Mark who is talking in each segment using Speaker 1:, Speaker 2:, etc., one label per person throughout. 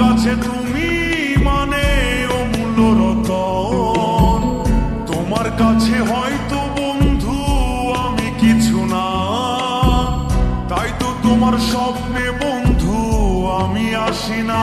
Speaker 1: কাছে তুমি মানে অমূল্যরতন তোমার কাছে হয়তো বন্ধু আমি কিছু না। তাই তো তোমার স্বপ্নে বন্ধু আমি আসি না।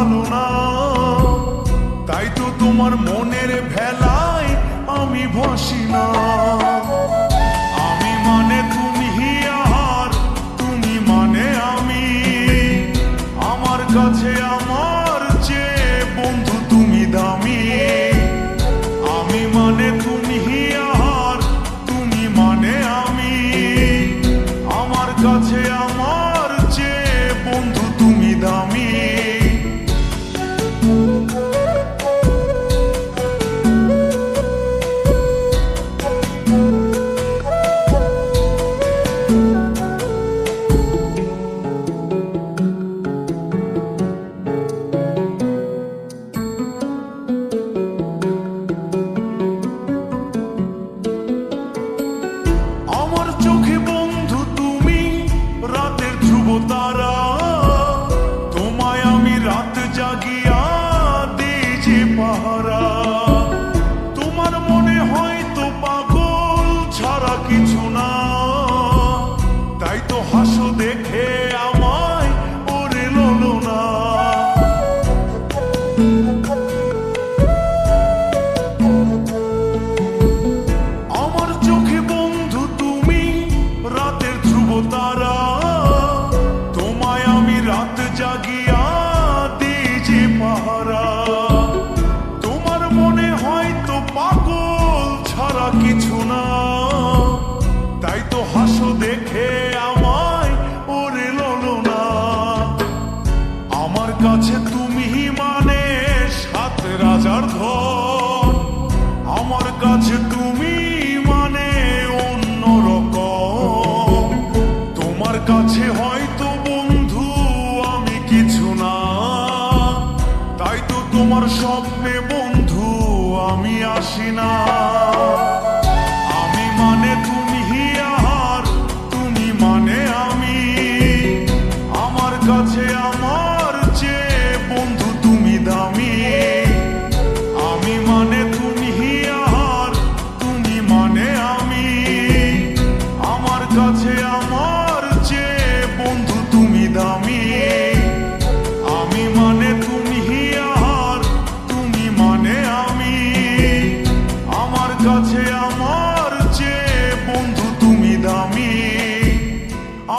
Speaker 1: ভালো না তাই তো তোমার মনের ভেলায় আমি ভাসি না। আমি মানে তুমি আর তুমি মানে আমি। আমার কাছে কিছু না। আমার কাছে তুমি মানে অন্য রকম তোমার কাছে হয়তো বন্ধু আমি কিছু না। তাই তো তোমার স্বপ্নে বন্ধু আমি আসি না। আমি মানে তুমি তুমি মানে আমি। আমার কাছে